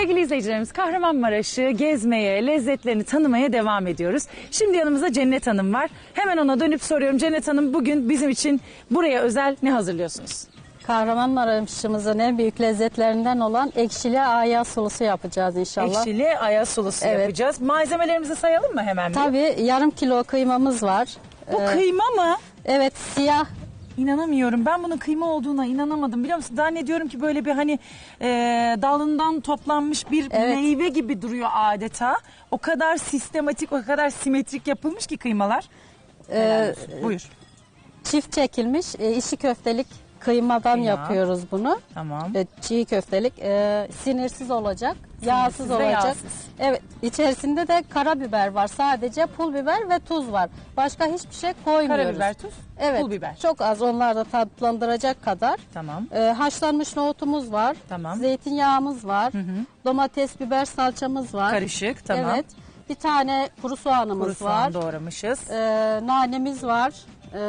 Sevgili izleyicilerimiz Kahramanmaraş'ı gezmeye, lezzetlerini tanımaya devam ediyoruz. Şimdi yanımızda Cennet Hanım var. Hemen ona dönüp soruyorum. Cennet Hanım bugün bizim için buraya özel ne hazırlıyorsunuz? Kahramanmaraş'ımızın en büyük lezzetlerinden olan ekşili ayaz sulusu yapacağız inşallah. Ekşili ayaz sulusu Evet. yapacağız. Malzemelerimizi sayalım mı hemen? bir? Tabii yarım kilo kıymamız var. Bu Ee, kıyma mı? evet siyah İnanamıyorum. Ben bunun kıyma olduğuna inanamadım. Biliyor musun? Zannediyorum ki böyle bir hani e, dalından toplanmış bir Evet. meyve gibi duruyor adeta. O kadar sistematik, o kadar simetrik yapılmış ki kıymalar. Helal e, olsun. Buyur. çift çekilmiş e, işi köftelik kıymadan Kıyma. yapıyoruz bunu. Tamam. E, çiğ köftelik e, sinirsiz olacak, yağsız olacak. yağsız. Evet, içerisinde de karabiber var. Sadece pul biber ve tuz var. Başka hiçbir şey koymuyoruz. Karabiber, tuz, Evet. pul biber. Çok az onlar da tatlandıracak kadar. Tamam. E, haşlanmış nohutumuz var. Tamam. Zeytinyağımız var. Domates, biber salçamız var. Karışık, tamam. Evet. Bir tane kuru soğanımız Kuru soğan var. doğramışız. E, nanemiz var. E,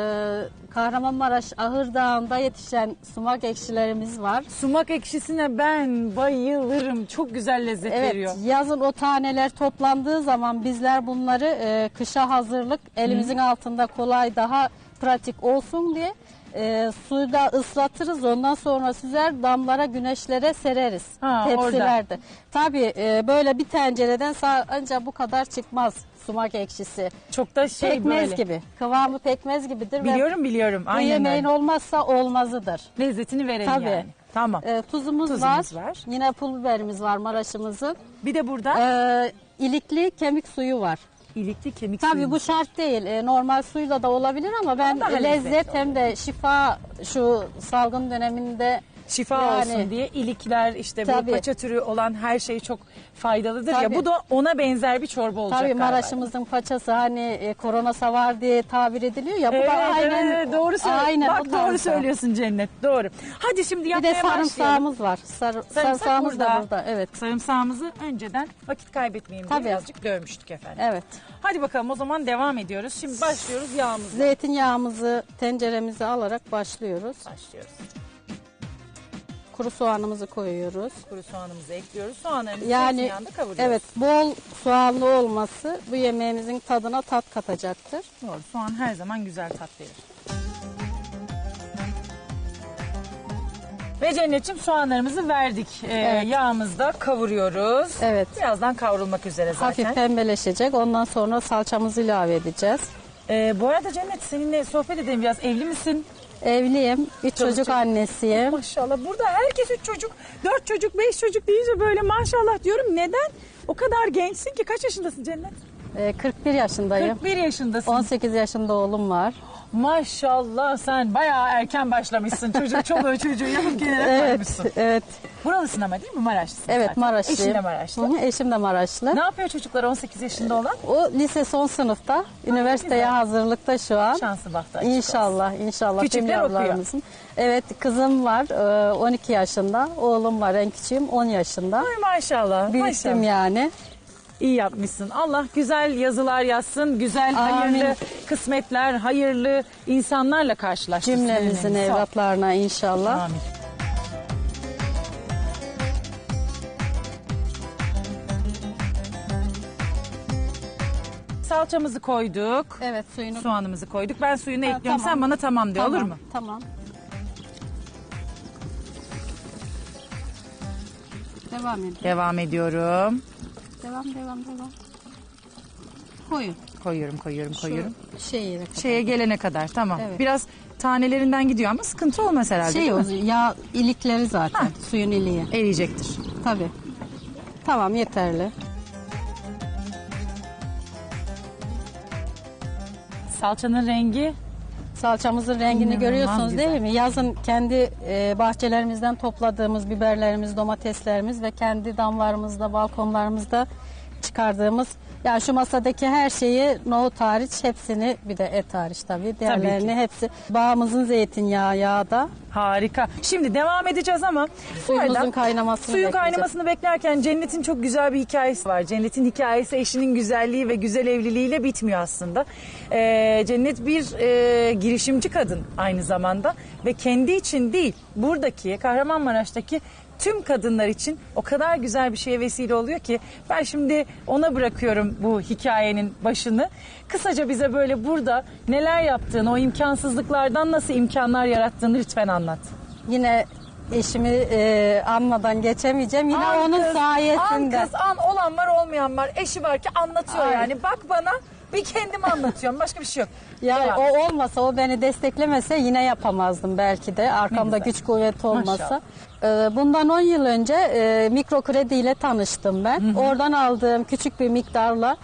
Kahramanmaraş Ahır Dağı'nda yetişen sumak ekşilerimiz var. Sumak ekşisine ben bayılırım. Çok güzel lezzet Evet, veriyor. yazın o taneler toplandığı zaman bizler bunları e, kışa hazırlık elimizin altında kolay daha pratik olsun diye e, suyla ıslatırız. Ondan sonra süzer damlara güneşlere sereriz Ha, tepsilerde. Tabii e, böyle bir tencereden ancak bu kadar çıkmaz sumak ekşisi. Çok da şey pekmez böyle. gibi. Kıvamı pekmez gibidir. ve Biliyorum biliyorum. Bu Aynen yemeğin öyle. olmazsa olmazıdır. Lezzetini verelim Tabii. yani. Tamam. E, tuzumuz, Tuzumuz var. var. Yine pul biberimiz var Maraş'ımızın. Bir de burada Ee, ilikli kemik suyu var. İlikli kemik Tabii suyu. bu şart değil. Ee, normal suyla da olabilir ama ben lezzet hem de şifa şu salgın döneminde şifa yani- olsun diye ilikler işte bu Tabii. paça türü olan her şey çok faydalıdır ya. Tabii. Bu da ona benzer bir çorba olacak tabii galiba. Maraş'ımızın paçası hani e, korona savar diye tabir ediliyor ya. Bu Evet, da aynen evet, doğru söylüyorsun. Aynen Bak doğru tarzda. söylüyorsun Cennet. Doğru. Hadi şimdi Bir yapmaya de başlayalım. sarımsağımız var. Sar, sarımsağımız da burada. Evet. Sarımsağımızı önceden vakit kaybetmeyelim diye Tabii. birazcık dövmüştük efendim. Evet. Hadi bakalım o zaman devam ediyoruz. Şimdi başlıyoruz yağımızla. Zeytinyağımızı tenceremize alarak başlıyoruz. Başlıyoruz. Kuru soğanımızı koyuyoruz. Kuru soğanımızı ekliyoruz. Soğanlarımızı Yani zeytinyağında kavuruyoruz. evet bol soğanlı olması bu yemeğimizin tadına tat katacaktır. Doğru. Soğan her zaman güzel tat verir. Ve Cennet'ciğim soğanlarımızı verdik. Ee, Evet. Yağımızda kavuruyoruz. Evet. Birazdan kavrulmak üzere zaten. Hafif pembeleşecek. Ondan sonra salçamızı ilave edeceğiz. Ee, bu arada Cennet seninle sohbet edelim biraz. Evli misin? Evliyim. Üç çocuk çocuk. annesiyim. Maşallah. Burada herkes üç çocuk, dört çocuk, beş çocuk deyince böyle maşallah diyorum. Neden? O kadar gençsin ki. Kaç yaşındasın Cennet? Ee, 41 yaşındayım. 41 yaşındasın. 18 yaşında oğlum var. Maşallah sen bayağı erken başlamışsın. Çocuk çoluğu çocuğu yapıp gelene Evet, koymuşsun. evet. Buralısın ama değil mi? Maraşlısın Evet zaten. Maraşlıyım. Eşin de Maraşlı. Hı hı, eşim de Maraşlı. Ne yapıyor çocuklar 18 yaşında olan? O lise son sınıfta. Üniversiteye güzel. hazırlıkta şu an. Şansı bahtı açık. İnşallah, inşallah. Küçükler okuyor. yavrularımızın. Evet, kızım var e, 12 yaşında. Oğlum var en küçüğüm 10 yaşında. Ay maşallah. Büyüttüm maşallah. yani. İyi yapmışsın. Allah güzel yazılar yazsın. Güzel, Amin. hayırlı kısmetler, hayırlı insanlarla karşılaştırsın. Cümlemizin Eminim. Sağ ol. evlatlarına inşallah. Amin. Salçamızı koyduk. Evet, suyunu Soğanımızı koyduk. Ben suyunu Ha, ekliyorum. tamam. Sen bana tamam de Tamam, olur mu? Tamam. Devam edin. Devam ediyorum. Devam, devam, devam. Koyun. Koyuyorum, koyuyorum, koyuyorum. De Şeye gelene kadar tamam. Evet. Biraz tanelerinden gidiyor ama sıkıntı olmaz herhalde. Şey değil yağ ilikleri zaten. Suyun iliği. Eriyecektir. Tabii. Tamam yeterli. Salçanın rengi Salçamızın rengini İnanılmaz görüyorsunuz güzel. değil mi? Yazın kendi e, bahçelerimizden topladığımız biberlerimiz, domateslerimiz ve kendi damlarımızda, balkonlarımızda çıkardığımız ya şu masadaki her şeyi nohut hariç hepsini bir de et hariç tabii diğerlerini hepsi bağımızın zeytinyağı yağda harika. Şimdi devam edeceğiz ama Suyumuzun kaynamasını suyun bekleyeceğiz. kaynamasını beklerken Cennet'in çok güzel bir hikayesi var. Cennet'in hikayesi eşinin güzelliği ve güzel evliliğiyle bitmiyor aslında. Ee, Cennet bir e, girişimci kadın aynı zamanda ve kendi için değil buradaki Kahramanmaraş'taki tüm kadınlar için o kadar güzel bir şeye vesile oluyor ki ben şimdi ona bırakıyorum bu hikayenin başını. Kısaca bize böyle burada neler yaptığını, o imkansızlıklardan nasıl imkanlar yarattığını lütfen anlat. Yine eşimi e, anmadan geçemeyeceğim. Yine An onun kız, sayesinde. An kız, an olan var olmayan var. Eşi var ki anlatıyor Aynen. yani. Bak bana bir kendim anlatıyorum. Başka bir şey yok. Yani Devam. o olmasa, o beni desteklemese yine yapamazdım belki de. Arkamda güç kuvvet olmasa. Maşallah. Ee, Bundan 10 yıl önce e, mikro krediyle tanıştım ben. Oradan aldığım küçük bir miktarla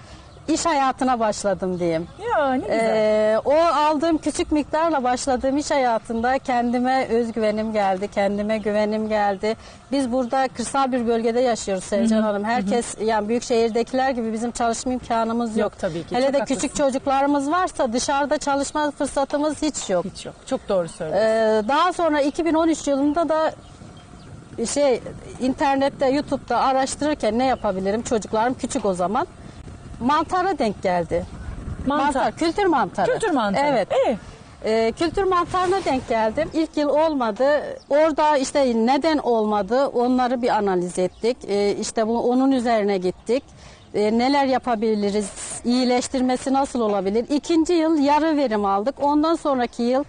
iş hayatına başladım diyeyim. Ya ne güzel. Ee, o aldığım küçük miktarla başladığım iş hayatında kendime özgüvenim geldi, kendime güvenim geldi. Biz burada kırsal bir bölgede yaşıyoruz Sevcan Hanım. Herkes yani büyük şehirdekiler gibi bizim çalışma imkanımız yok. Yok tabii ki, Hele çok de haklısın. küçük çocuklarımız varsa dışarıda çalışma fırsatımız hiç yok. Hiç yok. Çok doğru söylüyorsun. Ee, daha sonra 2013 yılında da şey internette YouTube'da araştırırken ne yapabilirim çocuklarım küçük o zaman mantara denk geldi. Mantar. kültür mantarı. Kültür mantarı. Evet. Ee? Ee, kültür mantarına denk geldim. İlk yıl olmadı. Orada işte neden olmadı onları bir analiz ettik. Ee, işte bu onun üzerine gittik. Ee, neler yapabiliriz? İyileştirmesi nasıl olabilir? İkinci yıl yarı verim aldık. Ondan sonraki yıl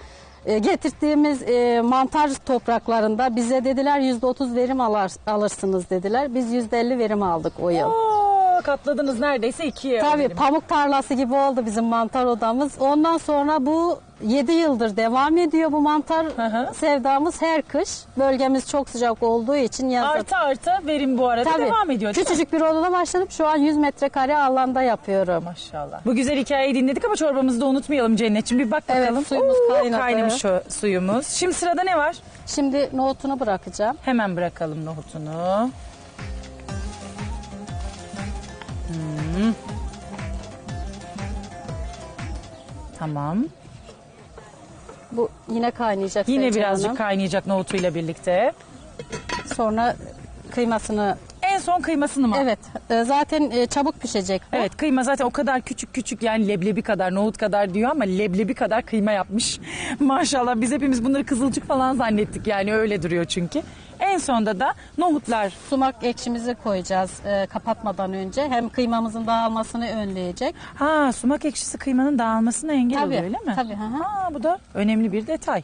e, getirdiğimiz e, mantar topraklarında bize dediler %30 verim alar, alırsınız dediler. Biz %50 verim aldık o yıl. Oo, katladınız neredeyse ikiye. Tabii öderim. pamuk tarlası gibi oldu bizim mantar odamız. Ondan sonra bu 7 yıldır devam ediyor bu mantar hı. sevdamız her kış. Bölgemiz çok sıcak olduğu için yazın. Artı artı verim bu arada Tabii. devam ediyor mi? Küçücük bir odada başladım. Şu an 100 metrekare alanda yapıyorum. Maşallah. Bu güzel hikayeyi dinledik ama çorbamızı da unutmayalım Cennet'ciğim. Bir bak Evet, bakalım. suyumuz kaynadı. Kaynamış o suyumuz. Şimdi sırada ne var? Şimdi nohutunu bırakacağım. Hemen bırakalım nohutunu. Tamam. Bu yine kaynayacak. Yine Sevcan birazcık Hanım. kaynayacak nohutuyla birlikte. Sonra kıymasını son kıymasını mı? evet e, zaten e, çabuk pişecek bu. Evet kıyma zaten o kadar küçük küçük yani leblebi kadar nohut kadar diyor ama leblebi kadar kıyma yapmış. Maşallah biz hepimiz bunları kızılcık falan zannettik yani öyle duruyor çünkü. En sonda da nohutlar Sumak ekşimizi koyacağız e, kapatmadan önce. Hem kıymamızın dağılmasını önleyecek. Ha sumak ekşisi kıymanın dağılmasına engel Tabii, oluyor öyle mi? tabii, hı hı. Ha, bu da önemli bir detay.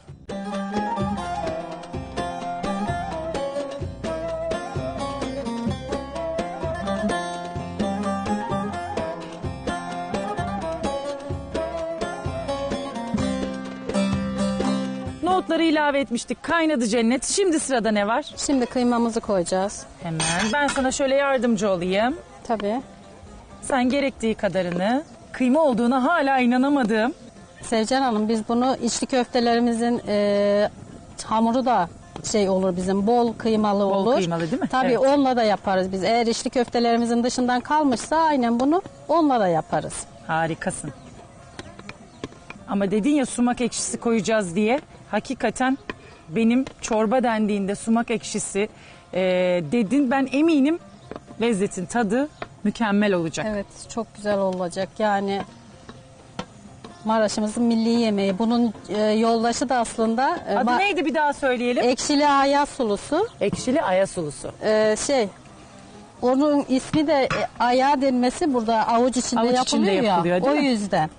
Nohutları ilave etmiştik. Kaynadı cennet. Şimdi sırada ne var? Şimdi kıymamızı koyacağız. Hemen ben sana şöyle yardımcı olayım. Tabii. Sen gerektiği kadarını kıyma olduğuna hala inanamadığım Sevcan Hanım biz bunu içli köftelerimizin e, hamuru da şey olur bizim bol kıymalı Bol olur. kıymalı değil mi? Tabii Evet. onunla da yaparız biz. Eğer içli köftelerimizin dışından kalmışsa aynen bunu onunla da yaparız. Harikasın. Ama dedin ya sumak ekşisi koyacağız diye. Hakikaten benim çorba dendiğinde sumak ekşisi e, dedin. Ben eminim lezzetin tadı mükemmel olacak. Evet çok güzel olacak yani Maraş'ımızın milli yemeği. Bunun e, yoldaşı da aslında e, Adı neydi bir daha söyleyelim? ekşili ayaz sulusu. Ekşili aya sulusu. E, şey onun ismi de e, ayağı denmesi burada avuç içinde Avuç içinde yapılıyor, yapılıyor, ya. değil o mi? yüzden.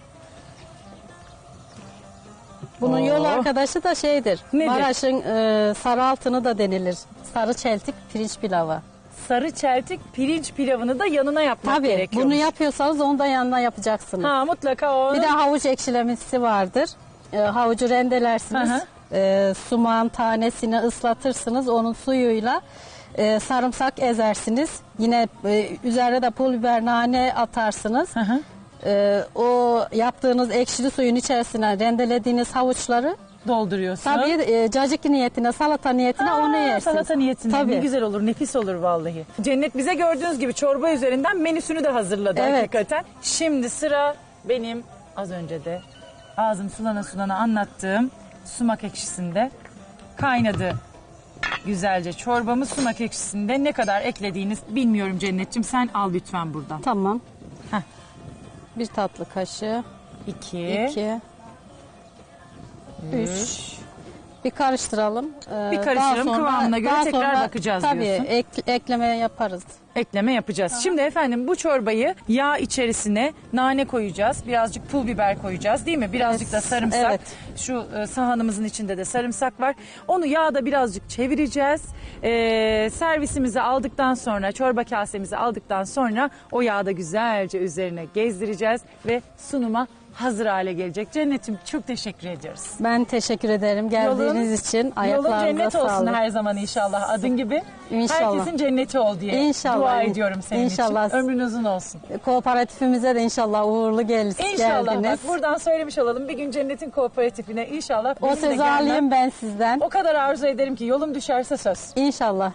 Bunun Oo. yol arkadaşı da şeydir. Nedir? Maraş'ın e, sarı altını da denilir. Sarı çeltik pirinç pilavı. Sarı çeltik pirinç pilavını da yanına yapmak Tabii gerekiyor. bunu yapıyorsanız onu da yanına yapacaksınız. Ha mutlaka o. Bir de havuç ekşilemesi vardır. E, havucu rendelersiniz. Hı. E, sumağın tanesini ıslatırsınız. Onun suyuyla e, sarımsak ezersiniz. Yine e, üzerine de pul biber nane atarsınız. Hı hı. E, o yaptığınız ekşili suyun içerisine rendelediğiniz havuçları dolduruyorsun. tabii e, cacık niyetine, salata niyetine Aa, onu yersiniz. Salata niyetine Tabii. ne güzel olur, nefis olur vallahi. Cennet bize gördüğünüz gibi çorba üzerinden menüsünü de hazırladı Evet. hakikaten. Şimdi sıra benim az önce de ağzım sulana sulana anlattığım sumak ekşisinde kaynadı. Güzelce çorbamı sumak ekşisinde ne kadar eklediğiniz bilmiyorum Cennetciğim. Sen al lütfen buradan. Tamam. Bir tatlı kaşığı, İki, iki, üç, üç, Bir karıştıralım. Ee, Bir karıştıralım, kıvamına göre daha tekrar bakacağız tabii, diyorsun. ek- ekleme yaparız. ekleme yapacağız. Şimdi efendim bu çorbayı yağ içerisine nane koyacağız. Birazcık pul biber koyacağız değil mi? Birazcık da sarımsak. evet. Şu e, sahanımızın içinde de sarımsak var. Onu yağda birazcık çevireceğiz. E, servisimizi aldıktan sonra, çorba kasemizi aldıktan sonra o yağda güzelce üzerine gezdireceğiz ve sunuma hazır hale gelecek. Cennetim çok teşekkür ediyoruz. Ben teşekkür ederim geldiğiniz için. Yolun Ayaklarınıza cennet olsun sağlık. her zaman inşallah adın gibi. İnşallah. Herkesin cenneti ol diye İnşallah. dua ediyorum senin İnşallah. için. Ömrün uzun olsun. Kooperatifimize de inşallah uğurlu gel İnşallah geldiniz. bak buradan söylemiş olalım. Bir gün cennetin kooperatifine inşallah. o de sözü gelmem. alayım ben sizden. O kadar arzu ederim ki yolum düşerse söz. İnşallah.